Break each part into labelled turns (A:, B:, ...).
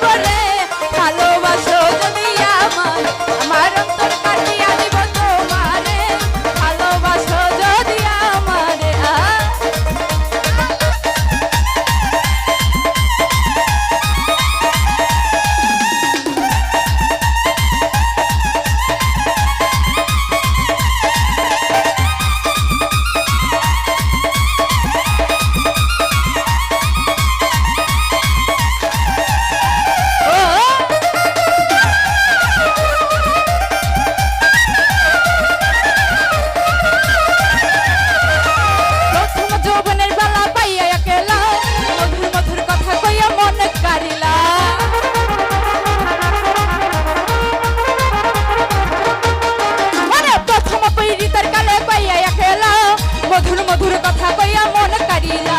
A: Everybody. মধুর মধুর কথা কইয়া মন কারিলা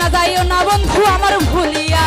A: না যাইও না বন্ধু আমার ভুলিয়া।